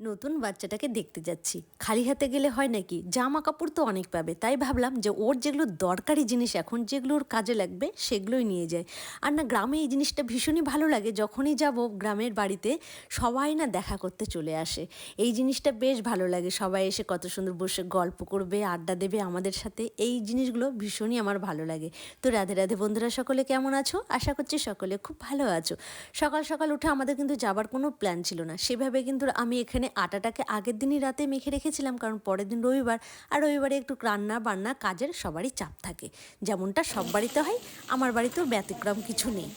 নতুন বাচ্চাটাকে দেখতে যাচ্ছি। খালি হাতে গেলে হয় নাকি? জামা কাপড় তো অনেক পাবে। তাই ভাবলাম যে ওর যেগুলো দরকারি জিনিস এখন, যেগুলো ওর কাজে লাগবে, সেগুলোই নিয়ে যায় আর না, গ্রামে এই জিনিসটা ভীষণই ভালো লাগে। যখনই যাব গ্রামের বাড়িতে, সবাই না দেখা করতে চলে আসে। এই জিনিসটা বেশ ভালো লাগে। সবাই এসে কত সুন্দর বসে গল্প করবে, আড্ডা দেবে আমাদের সাথে। এই জিনিসগুলো ভীষণই আমার ভালো লাগে। তো রাধে রাধে বন্ধুরা, সকলে কেমন আছো? আশা করছি সকলে খুব ভালো আছো। সকাল সকাল উঠে আমাদের কিন্তু যাবার কোনো প্ল্যান ছিল না। সেভাবে কিন্তু আমি এখানে আটাটাকে আগের দিনই রাতে মেখে রেখেছিলাম কারণ পরের দিন রবিবার। আর রবিবারে একটু রান্না বান্না কাজের সবারই চাপ থাকে। যেমনটা সব বাড়িতে হয় আমার বাড়িতেও ব্যতিক্রম কিছু নেই।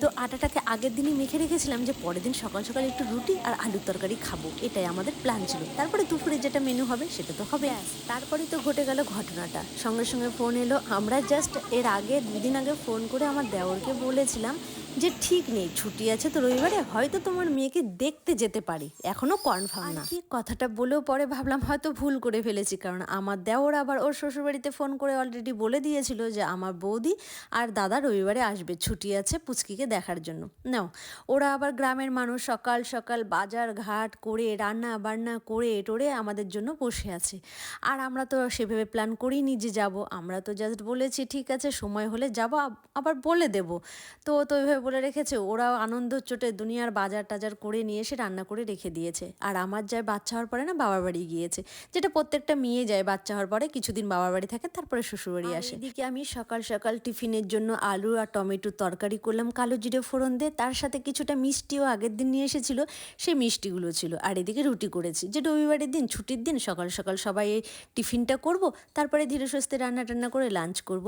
তো আটাটাকে আগের দিনই মেখে রেখেছিলাম যে পরের দিন সকাল সকাল একটু রুটি আর আলুর তরকারি খাব। এটাই আমাদের প্ল্যান ছিল। তারপরে দুপুরে যেটা মেনু হবে সেটা তো হবে তারপরেই তো ঘটে গেল ঘটনাটা। সঙ্গে সঙ্গে ফোন এলো। আমরা জাস্ট এর আগে দুদিন আগে ফোন করে আমার দেওরকে বলেছিলাম যে ঠিক নেই ছুটি আছে তো রবিবারে হয়তো তোমার মেয়েকে দেখতে যেতে পারি। এখনও কনফার্ম না। কি কথাটা বলেও পরে ভাবলাম হয়তো ভুল করে ফেলেছি। কারণ আমার দেওর আবার ওর শ্বশুরবাড়িতে ফোন করে অলরেডি বলে দিয়েছিল যে আমার বৌদি আর দাদা রবিবারে আসবে ছুটি আছে পুচকিকে দেখার জন্য। নাও ওরা আবার গ্রামের মানুষ সকাল সকাল বাজার ঘাট করে রান্না বান্না করে টোরে আমাদের জন্য বসে আছে। আর আমরা তো সেভাবে প্ল্যান করিনি যে যাব। আমরা তো জাস্ট বলেছি ঠিক আছে সময় হলে যাব। আবার বলে দেব। তো তো ওইভাবে বলে রেখেছে ওরাও আনন্দ চোটে দুনিয়ার বাজার টাজার করে নিয়ে এসে রান্না করে রেখে দিয়েছে। আর আমার যায় বাচ্চা হওয়ার পরে না বাবার বাড়ি গিয়েছে যেটা প্রত্যেকটা মেয়ে যায় বাচ্চা হওয়ার পরে কিছুদিন বাবার বাড়ি থাকে তারপরে শ্বশুরবাড়ি আসে। এদিকে আমি সকাল সকাল টিফিনের জন্য আলু আর টমেটো তরকারি করলাম কালো জিরে ফোড়ন দিয়ে তার সাথে কিছুটা মিষ্টিও আগের দিন নিয়ে এসেছিল সেই মিষ্টিগুলো ছিল। আর এদিকে রুটি করেছি যে রবিবারের দিন ছুটির দিন সকাল সকাল সবাই এই টিফিনটা করব তারপরে ধীরে সুস্থে রান্না টান্না করে লাঞ্চ করব।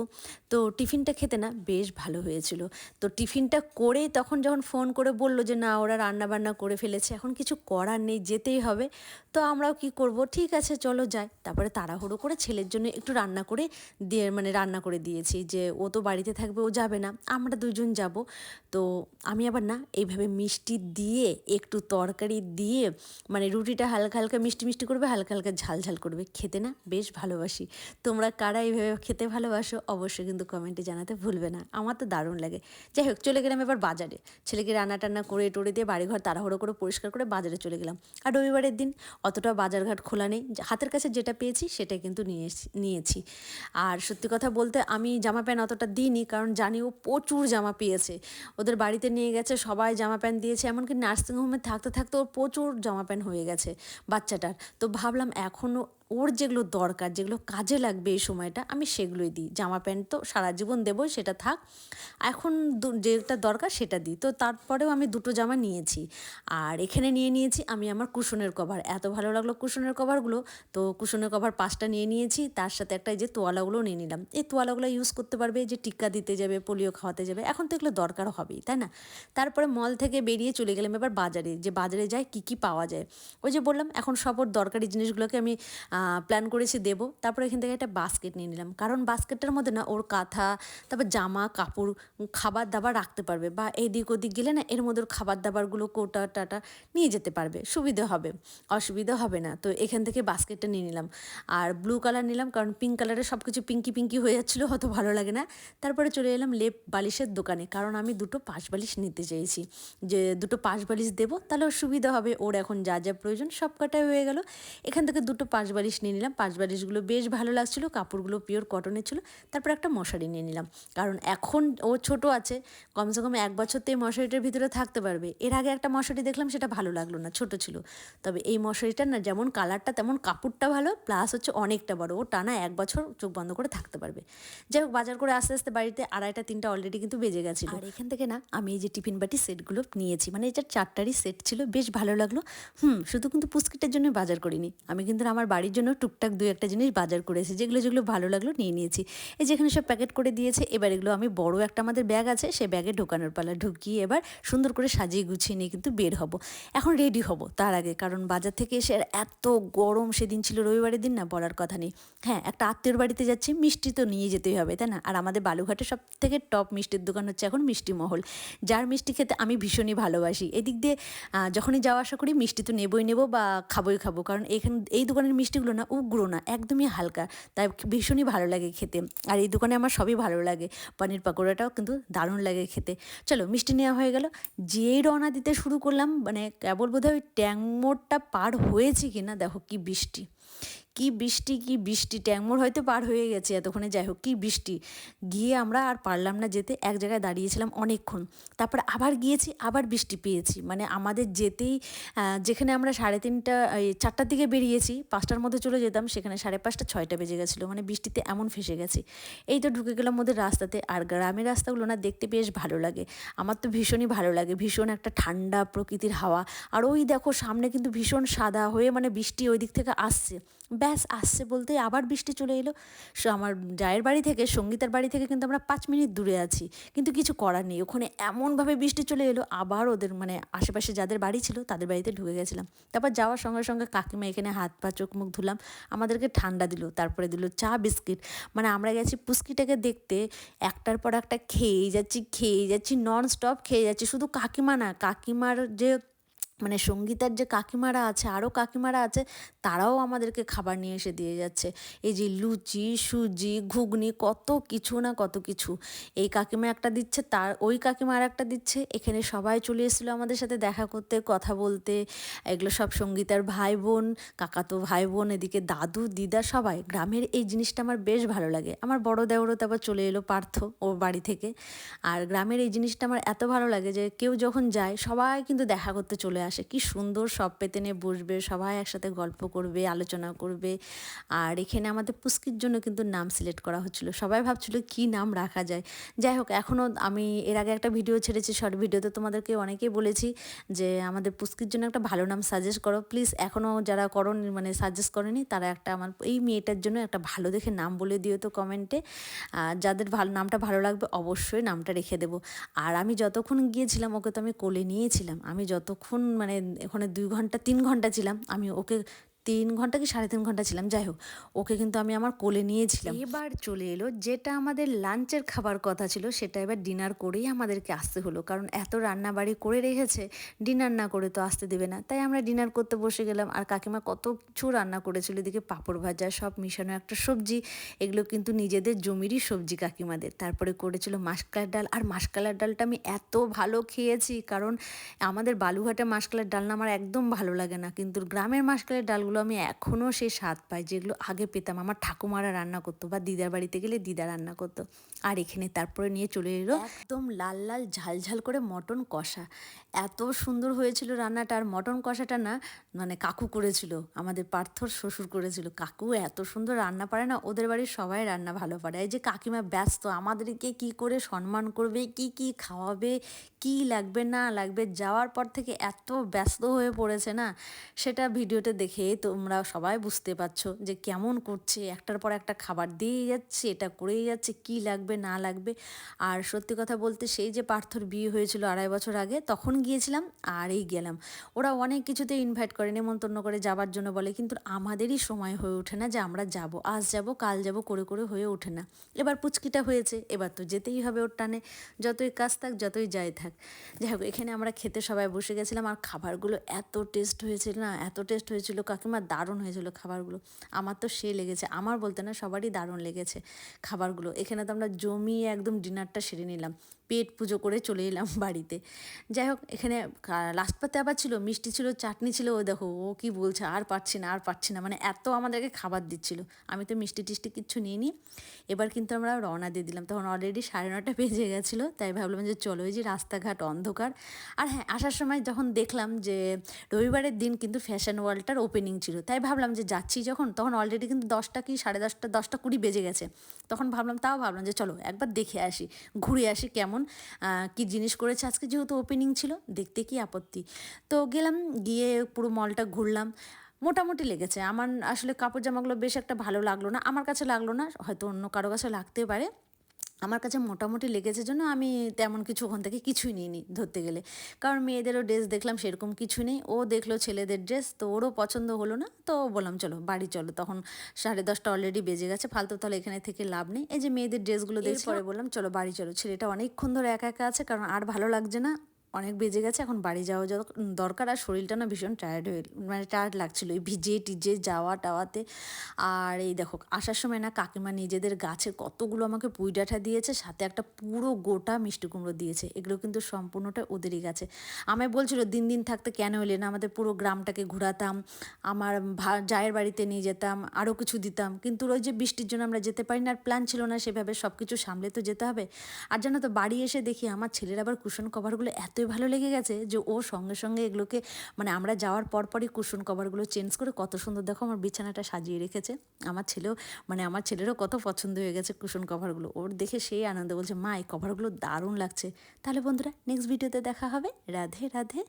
তো টিফিনটা খেতে না বেশ ভালো হয়েছিল। তো টিফিনটা করে তখন যখন ফোন করে বলল যে, না, ওরা রান্না বান্না করে ফেলেছে, এখন কিছু করার নেই, যেতেই হবে। তো আমরাও কি করব? ঠিক আছে, চলো যাই। তারপরে তাড়াহুড়ো করে ছেলের জন্য একটু রান্না করে দিয়ে মানে রান্না করে দিয়েছি যে, ও তো বাড়িতে থাকবে, ও যাবে না, আমরা দুজন যাব। তো আমি আবার না, এইভাবে মিষ্টি দিয়ে, একটু তরকারি দিয়ে মানে রুটিটা হালকা হালকা মিষ্টি মিষ্টি করবে, হালকা হালকা ঝাল ঝাল করবে। খেতে না বেশ ভালোবাসি। তোমরা কারা এইভাবে খেতে ভালোবাসো, অবশ্যই কিন্তু কমেন্টে জানাতে ভুলবে না। আমার তো দারুণ লাগে। যাই হোক, চলে গেলাম এবার বাজারে। ছেলেকে রান্না টান্না করে টোরে দিয়ে বাড়িঘর তাড়াহুড়ো করে পরিষ্কার করে বাজারে চলে গেলাম। আর রবিবারের দিন অতটা বাজারঘাট খোলা নেই। হাতের কাছে যেটা পেয়েছি সেটাই কিন্তু নিয়ে নিয়েছি। আর সত্যি কথা বলতে আমি জামা প্যান্ট অতটা দিইনি কারণ জানি ও প্রচুর জামা পেয়েছে। ওদের বাড়িতে নিয়ে গেছে, সবাই জামা প্যান্ট দিয়েছে, এমনকি নার্সিংহোমে থাকতে থাকতে ওর প্রচুর জামা প্যান্ট হয়ে গেছে বাচ্চাটার। তো ভাবলাম এখনও ওর যেগুলো দরকার, যেগুলো কাজে লাগবে এই সময়টা, আমি সেগুলোই দিই। জামা প্যান্ট তো সারা জীবন দেবো, সেটা থাক। এখন যেটা দরকার সেটা দিই। তো তারপরেও আমি দুটো জামা নিয়েছি। আর এখানে নিয়ে নিয়েছি আমি আমার কুশনের কভার। এত ভালো লাগল কুশনের কভারগুলো। তো কুশনের কভার পাঁচটা নিয়ে নিয়েছি। তার সাথে একটা এই যে তোয়ালাগুলো নিয়ে নিলাম। এই তোয়ালাগুলো ইউজ করতে পারবে যে টিক্কা দিতে যাবে, পোলিও খাওয়াতে যাবে। এখন তো এগুলো দরকার হবেই, তাই না? তারপরে মল থেকে বেরিয়ে চলে গেলাম এবার বাজারে। যে বাজারে যায় কী কী পাওয়া যায়? ওই যে বললাম, এখন সবর দরকারি জিনিসগুলোকে আমি প্ল্যান করেছি দেবো। তারপরে এখান থেকে একটা বাস্কেট নিয়ে নিলাম। কারণ বাস্কেটটার মধ্যে না, ওর কাঁথা, তারপর জামা, কাপড় খাবার দাবার রাখতে পারবে বা এদিক ওদিক গেলে না, এর মধ্যে খাবার দাবারগুলো কোটা টাটা নিয়ে যেতে পারবে। সুবিধা হবে, অসুবিধা হবে না। তো এখান থেকে বাস্কেটটা নিয়ে নিলাম। আর ব্লু কালার নিলাম কারণ পিঙ্ক কালারের সব কিছু পিঙ্কি পিঙ্কি হয়ে যাচ্ছিল হয়তো ভালো লাগে না। তারপরে চলে এলাম লেপ বালিশের দোকানে। কারণ আমি দুটো পাশ বালিশ নিতে চেয়েছি। যে দুটো পাশ বালিশ দেবো, তাহলে সুবিধা হবে। ওর এখন যা যা প্রয়োজন সব কাটাই হয়ে গেল। এখান থেকে দুটো পাশ বালিশ নিয়ে নিলাম, পাঁচ বালিশগুলো বেশ ভালো লাগছিল, কাপড়গুলো পিওর কটনের ছিল, তারপর একটা মশারি নিয়ে নিলাম। কারণ এখন ও ছোট আছে, কমসে কম এক বছর তো এই মশারিটার ভিতরে থাকতে পারবে। এর আগে একটা মশারি দেখলাম, সেটা ভালো লাগল না, ছোট ছিল। তবে এই মশারিটার না যেমন কালারটা তেমন কাপড়টা ভালো প্লাস হচ্ছে অনেকটা বড়। ও টানা এক বছর চোখ বন্ধ করে থাকতে পারবে। যাই হোক, বাজার করে আস্তে আস্তে বাড়িতে আড়াইটা, তিনটা অলরেডি কিন্তু বেজে গেছিল। আর এখান থেকে না, আমি এই যে টিফিন বাটি সেটগুলো নিয়েছি মানে এটা চারটারই সেট ছিল, বেশ ভালো লাগল। হুম, শুধু কিন্তু পুস্কিটের জন্য বাজার করিনি। আমি কিন্তু আমার বাড়ির জন্য টুকটাক দু একটা জিনিস বাজার করেছি যেগুলো যেগুলো ভালো লাগল নিয়ে নিয়েছি। এই যেখানে সব প্যাকেট করে দিয়েছে, এবার এগুলো আমি বড় একটা আমাদের ব্যাগ আছে, সেই ব্যাগে ঢোকানোর পালা। ঢুকিয়ে এবার সুন্দর করে সাজিয়ে গুছিয়ে নিয়ে কিন্তু বের হব। এখন রেডি হব তার আগে, কারণ বাজার থেকে এসে এত গরম সেদিন ছিল, রবিবারের দিন না বলার কথা নেই। হ্যাঁ একটা আত্মীয়র বাড়িতে যাচ্ছি, মিষ্টি তো নিয়ে যেতেই হবে, তাই না? আর আমাদের বালুঘাটে সব থেকে টপ মিষ্টির দোকান হচ্ছে এখন মিষ্টি মহল। যার মিষ্টি খেতে আমি ভীষণই ভালোবাসি। এদিক দিয়ে যখনই যাওয়া আসা করি, মিষ্টি তো নেবই নেব বা খাবোই খাব, কারণ এখানে, এই দোকানের মিষ্টিগুলো মিষ্টিগুলো না উগ্র না, একদমই হালকা। তাই ভীষণই ভালো লাগে খেতে। আর এই দোকানে আমার সবই ভালো লাগে। পনির পাকোড়াটাও কিন্তু দারুণ লাগে খেতে। চলো, মিষ্টি নেওয়া হয়ে গেল। যেই রওনা দিতে শুরু করলাম মানে কেবল বোধহয় ওই ট্যাংমোড়টা পার হয়েছে কি না দেখো কি বৃষ্টি। কি বৃষ্টি কি বৃষ্টি? ট্যাংমোর হয়তো পার হয়ে গেছে এতক্ষণে, যাই হোক, কি বৃষ্টি? গিয়ে আমরা আর পারলাম না যেতে, এক জায়গায় দাঁড়িয়েছিলাম অনেকক্ষণ। তারপর আবার গিয়েছি, আবার বৃষ্টি পেয়েছি। মানে আমাদের যেতেই যেখানে আমরা সাড়ে তিনটা চারটার দিকে বেরিয়েছি, পাঁচটার মধ্যে চলে যেতাম, সেখানে সাড়ে পাঁচটা, ছয়টা বেজে গেছিল। মানে বৃষ্টিতে এমন ফেসে গেছি। এই তো ঢুকে গেলাম ওদের রাস্তাতে। আর গ্রামের রাস্তাগুলো না দেখতে বেশ ভালো লাগে। আমার তো ভীষণই ভালো লাগে। ভীষণ একটা ঠান্ডা প্রকৃতির হাওয়া। আর ওই দেখো, সামনে কিন্তু ভীষণ সাদা হয়ে মানে বৃষ্টি ওই দিক থেকে আসছে। ব্যাস, আসছে বলতে আবার বৃষ্টি চলে এলো। সো, আমার জায়ের বাড়ি থেকে, সঙ্গীতার বাড়ি থেকে কিন্তু আমরা পাঁচ মিনিট দূরে আছি। কিন্তু কিছু করার নেই। ওখানে এমনভাবে বৃষ্টি চলে এলো, আবার ওদের মানে আশেপাশে যাদের বাড়ি ছিল তাদের বাড়িতে ঢুকে গেছিলাম। তারপর যাওয়ার সঙ্গে সঙ্গে কাকিমা এখানে হাত পা, চোখ মুখ ধুলাম, আমাদেরকে ঠান্ডা দিল, তারপরে দিল চা, বিস্কিট। মানে আমরা গেছি পুস্কিটাকে দেখতে, একটার পর একটা খেয়েই যাচ্ছি খেয়েই যাচ্ছি নন স্টপ খেয়ে যাচ্ছি। শুধু কাকিমা না, কাকিমার যে মানে সঙ্গীতার যে কাকিমারা আছে আরও কাকিমারা আছে, তারাও আমাদেরকে খাবার নিয়ে এসে দিয়ে যাচ্ছে। এই যে লুচি, সুজি, ঘুগনি, কত কিছু না কত কিছু। এই কাকিমা একটা দিচ্ছে, তার ওই কাকিমা আর একটা দিচ্ছে। এখানে সবাই চলে এসেছিল আমাদের সাথে দেখা করতে, কথা বলতে। এগুলো সব সঙ্গীতার ভাই বোন কাকাতো ভাই বোন এদিকে দাদু, দিদা সবাই। গ্রামের এই জিনিসটা আমার বেশ ভালো লাগে। আমার বড় দেওরও তারপর চলে এলো পার্থ ওর বাড়ি থেকে। আর গ্রামের এই জিনিসটা আমার এত ভালো লাগে যে কেউ যখন যায়, সবাই কিন্তু দেখা করতে চলে আসে, কি সুন্দর সব পেতে নিয়ে বসবে, সবাই একসাথে গল্প করবে, আলোচনা করবে। আর এখানে আমাদের পুস্কির জন্য কিন্তু নাম সিলেক্ট করা হচ্ছিল। সবাই ভাবছিল কি নাম রাখা যায়। যাই হোক এখনও আমি এর আগে একটা ভিডিও ছেড়েছি শর্ট ভিডিওতে তোমাদেরকে অনেকেই বলেছি যে, আমাদের পুস্কির জন্য একটা ভালো নাম সাজেস্ট করো। প্লিজ এখনও যারা করো মানে সাজেস্ট করেনি, তারা একটা আমার এই মেয়েটার জন্য একটা ভালো দেখে নাম বলে দিও তো কমেন্টে যাদের ভালো, নামটা ভালো লাগবে, অবশ্যই নামটা রেখে দেবো। আর আমি যতক্ষণ গিয়েছিলাম, ওকে তো আমি কোলে নিয়েছিলাম। আমি যতক্ষণ মানে ওখানে দুই ঘণ্টা তিন ঘণ্টা ছিলাম। আমি ওকে তিন ঘণ্টা কি সাড়ে তিন ঘণ্টা ছিলাম? যাই হোক, ওকে কিন্তু আমি আমার কোলে নিয়েছিলাম এবার চলে এলো, যেটা আমাদের লাঞ্চের খাবার কথা ছিল, সেটা এবার ডিনার করেই আমাদেরকে আসতে হলো। কারণ এত রান্না বাড়ি করে রেখেছে, ডিনার না করে তো আসতে দেবে না। তাই আমরা ডিনার করতে বসে গেলাম। আর কাকিমা কত কিছু রান্না করেছিল, এদিকে পাঁপড় ভাজা, সব মিশানো একটা সবজি, এগুলো কিন্তু নিজেদের জমিরই সবজি কাকিমাদের। তারপরে করেছিল মাসকালার ডাল। আর মাসকালার ডালটা আমি এত ভালো খেয়েছি, কারণ আমাদের বালুঘাটে মাসকালার ডাল না আমার একদম ভালো লাগে না। কিন্তু গ্রামের মাসকালের ডালগুলো যেগুলো আমি এখনও সে স্বাদ পাই, যেগুলো আগে পেতাম। আমার ঠাকুমারা রান্না করতো বা দিদার বাড়িতে গেলে দিদা রান্না করতো। আর এখানে তারপরে নিয়ে চলে এলো একদম লাল লাল, ঝাল ঝাল করে মটন কষা। এত সুন্দর হয়েছিল রান্নাটা। আর মটন কষাটা না মানে কাকু করেছিল, আমাদের পার্থর শ্বশুর করেছিল। কাকু এত সুন্দর রান্না পারে না, ওদের বাড়ির সবাই রান্না ভালো পারে। এই যে কাকিমা ব্যস্ত, আমাদেরকে কি করে সম্মান করবে, কি কি খাওয়াবে, কি লাগবে, না লাগবে, যাওয়ার পর থেকে এত ব্যস্ত হয়ে পড়েছে না, সেটা ভিডিওতে দেখে। তোমরা সবাই বুঝতে পারছ যে কেমন করছে। একটার পর একটা খাবার দিয়েই যাচ্ছে, এটা করেই যাচ্ছে, কি লাগবে, না লাগবে। আর সত্যি কথা বলতে সেই যে পার্থর বিয়ে হয়েছিল আড়াই বছর আগে, তখন গিয়েছিলাম আর এই গেলাম। ওরা অনেক কিছুতে ইনভাইট করে, নেমন্তন্ন করে যাবার জন্য বলে, কিন্তু আমাদেরই সময় হয়ে ওঠে না যে আমরা যাব, আজ যাব, কাল যাব, করে করে হয়ে ওঠে না। এবার পুচকিটা হয়েছে, এবার তো যেতেই হবে ওর টানে, যতই কাজ থাক, যতই যাই থাক। যাই হোক, এখানে আমরা খেতে সবাই বসে গেছিলাম, আর খাবারগুলো এত টেস্ট হয়েছিল না, এত টেস্ট হয়েছিল, কাকিমা দারুণ হয়েছিল খাবারগুলো। আমার তো সে লেগেছে। আমার বলতে না সবারই দারুণ লেগেছে খাবারগুলো। এখানে তো আমরা জমিয়ে একদম ডিনারটা সেরে নিলাম। পেট পুজো করে চলে এলাম বাড়িতে। যাই হোক, এখানে লাস্ট পাতে আবার ছিল, মিষ্টি ছিল, চাটনি ছিল, ও দেখো, ও কি বলছে, আর পারছি না, আর পারছি না মানে এত আমাদেরকে খাবার দিচ্ছিল। আমি তো মিষ্টি টিষ্টি কিচ্ছু নিয়ে নিই এবার কিন্তু আমরা রওনা দিয়ে দিলাম, তখন অলরেডি সাড়ে নটা বেজে গেছিল, তাই ভাবলাম যে চলো ওই যে রাস্তাঘাট অন্ধকার। আর হ্যাঁ আসার সময় যখন দেখলাম যে রবিবারের দিন কিন্তু ফ্যাশন ওয়ার্ল্ডটার ওপেনিং ছিল, তাই ভাবলাম যে যাচ্ছি যখন, তখন অলরেডি কিন্তু দশটা কি সাড়ে দশটা দশটা কুড়ি বেজে গেছে। তখন ভাবলাম, তাও ভাবলাম যে চলো, একবার দেখে আসি, ঘুরে আসি কেমন কি জিনিস করেছে? আজকে যেহেতু ওপেনিং ছিল, দেখতে কি আপত্তি? তো গেলাম, গিয়ে পুরো মলটা ঘুরলাম। মোটামুটি লেগেছে। আমার আসলে কাপড় জামাগুলো বেশ একটা ভালো লাগল না। আমার কাছে লাগল না, হয়তো অন্য কারও কাছে লাগতে পারে। আমার কাছে মোটামুটি লেগেছে জন্য আমি তেমন কিছু ওখান থেকে কিছুই নিইনি ধরতে গেলে। কারণ মেয়েদেরও ড্রেস দেখলাম সেরকম কিছু নেই। ও দেখল ছেলেদের ড্রেস তো ওরও পছন্দ হলো না, তো বললাম, চলো, বাড়ি চলো। তখন সাড়ে দশটা অলরেডি বেজে গেছে, ফালতু তাহলে এখানে থেকে লাভ নেই। এই যে মেয়েদের ড্রেসগুলো দেখে পরে বললাম, চলো, বাড়ি চলো। ছেলেটা অনেকক্ষণ ধরে একা একা আছে, কারণ আর ভালো লাগছে না। অনেক বেজে গেছে, এখন বাড়ি যাওয়া দরকার। আর শরীরটা না ভীষণ টায়ার্ড হয়ে মানে টায়ার্ড লাগছিল এই ভিজে টিজে যাওয়া টাওয়াতে। আর এই দেখো, আসার সময় না কাকিমা নিজেদের গাছে কতগুলো আমাকে পুঁই ডাঁটা দিয়েছে, সাথে একটা পুরো গোটা মিষ্টি কুমড়ো দিয়েছে। এগুলো কিন্তু সম্পূর্ণটা ওদেরই গাছে। আমায় বলছিল, দিন দিন থাকতে কেন এলে না? আমাদের পুরো গ্রামটাকে ঘোরাতাম, আমার জায়ের বাড়িতে নিয়ে যেতাম আরও কিছু দিতাম। কিন্তু ওই যে বৃষ্টির জন্য আমরা যেতে পারি না আর প্ল্যান ছিল না সেভাবে সব কিছু সামলে তো যেতে হবে। আর জানো তো, বাড়ি এসে দেখি আমার ছেলের আবার কুশন কভারগুলো এতই ভালো লেগে গেছে যে ও সঙ্গে সঙ্গে এগুলোকে মানে আমরা যাওয়ার পর পরই কুশন কভারগুলো চেঞ্জ করে কত সুন্দর, দেখো আমার বিছানাটা সাজিয়ে রেখেছে। আমার ছেলেও মানে আমার ছেলেরও কত পছন্দ হয়ে গেছে কুশন কভারগুলো। ওর দেখে সেই আনন্দ বলছে, মা, এই কভারগুলো দারুণ লাগছে। তাহলে বন্ধুরা নেক্সট ভিডিওতে দেখা হবে। রাধে রাধে।